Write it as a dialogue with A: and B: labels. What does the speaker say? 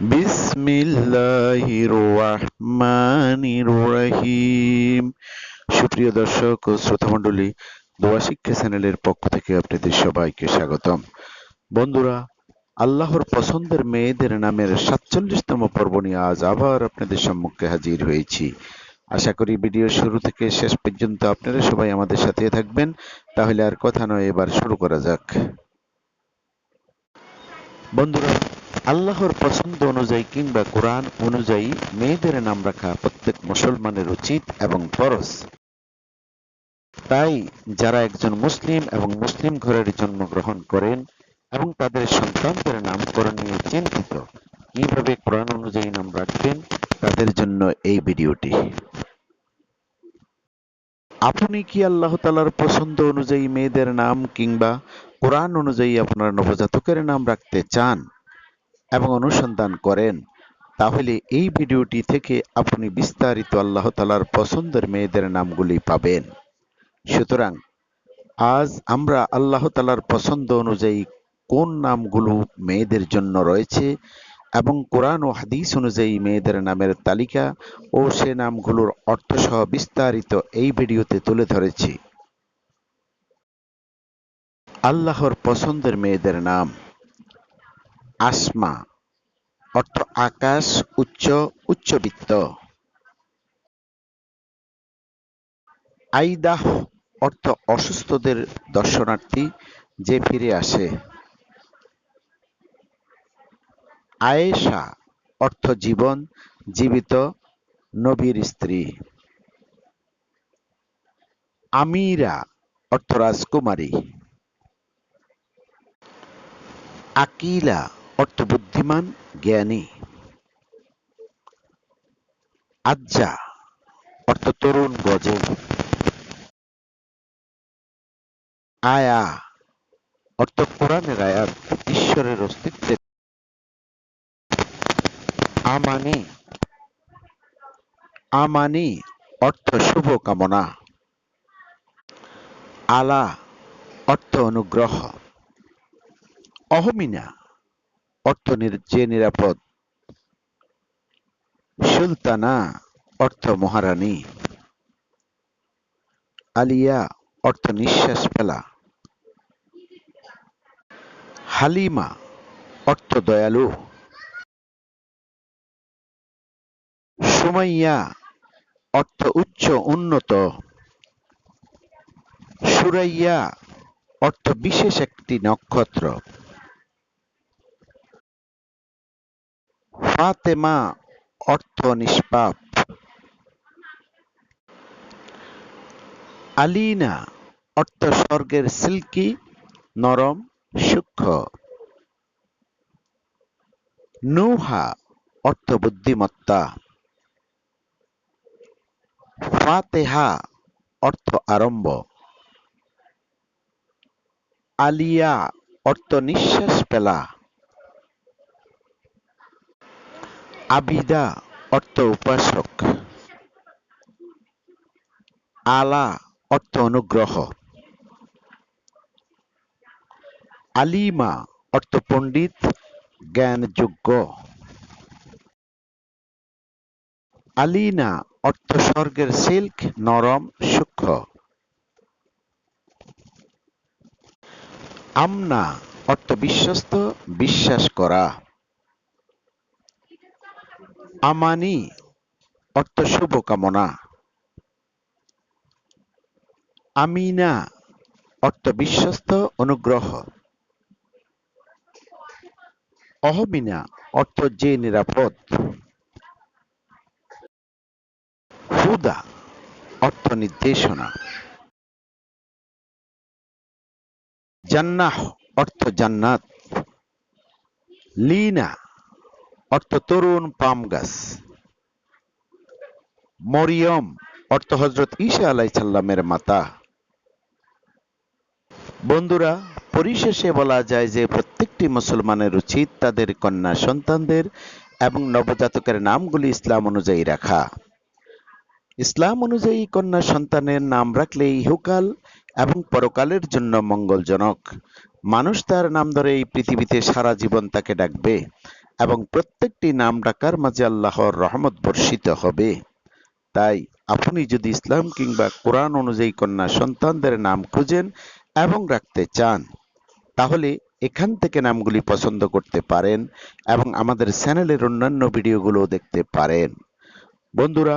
A: বিসমিল্লাহির রহমানির রহিম। সুপ্রিয় দর্শক ও শ্রোতামণ্ডলী, দোয়া শিক্ষা চ্যানেলের পক্ষ থেকে আপনাদের সবাইকে স্বাগতম। বন্ধুরা, আল্লাহর পছন্দের মেয়েদের নামের সাতচল্লিশতম পর্ব নিয়ে আজ আবার আপনাদের সম্মুখে হাজির হয়েছি। আশা করি ভিডিও শুরু থেকে শেষ পর্যন্ত আপনারা সবাই আমাদের সাথে থাকবেন। তাহলে আর কথা নয়, এবার শুরু করা যাক। বন্ধুরা আল্লাহর পছন্দ অনুযায়ী কিংবা কোরআন অনুযায়ী মেয়েদের নাম রাখা প্রত্যেক মুসলমানের উচিত এবং ফরজ। তাই যারা একজন মুসলিম এবং মুসলিম ঘরের জন্মগ্রহণ করেন এবং তাদের সন্তানদের নামকরণ নিয়ে চিন্তিত, কীভাবে কোরআন অনুযায়ী নাম রাখবেন, তাদের জন্য এই ভিডিওটি। আপনি কি আল্লাহ তালার পছন্দ অনুযায়ী মেয়েদের নাম কিংবা কোরআন অনুযায়ী আপনার নবজাতকের নাম রাখতে চান? এবং অনুসন্ধান করেন। তাহলে এই ভিডিওটি থেকে আপনি বিস্তারিত আল্লাহ তালার পছন্দের মেয়েদের নামগুলি পাবেন। সুতরাং আজ আমরা আল্লাহ তালার পছন্দ অনুযায়ী কোন নামগুলো মেয়েদের জন্য রয়েছে এবং কোরআন ও হাদিস অনুযায়ী মেয়েদের নামের তালিকা ও সে নামগুলোর অর্থসহ বিস্তারিত এই ভিডিওতে তুলে ধরেছি। আল্লাহর পছন্দের মেয়েদের নাম। আসমা, অর্থ আকাশ, উচ্চ, উচ্চবিত্ত। আইদাহ, অর্থ অসুস্থদের দর্শনার্থী যে ফিরে আসে। আয়েশা, অর্থ জীবন, জীবিত, নবীর স্ত্রী। আমিরা, অর্থ রাজকুমারী। আকিলা অর্থ বুদ্ধিমান জ্ঞানী। আজ্জা, অর্থ তরুণ গজে। আয়া, অর্থ কোরআনের আয়াত ঈশ্বরের অস্তিত্বের আমানি আমানি, অর্থ শুভ কামনা। আলা, অর্থ অনুগ্রহ। অহমিনা অর্থ যে নিরাপদ। সুলতানা অর্থ মহারানী। আলিয়া অর্থ নিঃশ্বাস ফেলা। হালিমা অর্থ দয়ালু। সুমাইয়া অর্থ উচ্চ উন্নত। সুরাইয়া অর্থ বিশেষ একটি নক্ষত্র। ফাতেমা অর্থ নিষ্পাপ। আলিনা অর্থ স্বর্গের সিল্কি, নরম, সূক্ষ্ম। নুহা অর্থ বুদ্ধিমত্তা। ফাতেহা অর্থ আরম্ভ। আলিয়া অর্থ নিঃশ্বাস ফেলা। আবিদা অর্থ উপাসক। আলা অর্থ অনুগ্রহ। আলিমা অর্থ পণ্ডিত, জ্ঞানযোগ্য। আলিনা অর্থ স্বর্গের সিল্ক, নরম, সূক্ষ্ম। আমনা অর্থ বিশ্বস্ত, বিশ্বাস করা। আমানি, অর্থ শুভকামনা আমিনা, অর্থ বিশ্বস্ত অনুগ্রহ। অহমিনা, অর্থ যে নিরাপদ। হুদা, অর্থ নির্দেশনা। জান্নাহ, অর্থ জান্নাত। লিনা অর্থ তরুণ পাম গাছ। মরিয়ম অর্থ হজরত ঈসা আলাই সাল্লামের মাতা। বন্ধুরা, পরিশেষে বলা যায় যে প্রত্যেকটি মুসলমানের উচিত তাদের কন্যা সন্তানদের এবং নবজাতকের নামগুলি ইসলাম অনুযায়ী রাখা। ইসলাম অনুযায়ী কন্যা সন্তানের নাম রাখলে ইহকাল এবং পরকালের জন্য মঙ্গলজনক। মানুষ তার নাম ধরে এই পৃথিবীতে সারা জীবন তাকে ডাকবে। এবং প্রত্যেকটি নাম ডাকার মাঝে আল্লাহর রহমত বর্ষিত হবে। তাই আপনি যদি ইসলাম কিংবা কোরআন অনুযায়ী কন্যা সন্তানদের নাম খুঁজেন এবং রাখতে চান, তাহলে এখান থেকে নামগুলি পছন্দ করতে পারেন এবং আমাদের চ্যানেলের অন্যান্য ভিডিওগুলো দেখতে পারেন। বন্ধুরা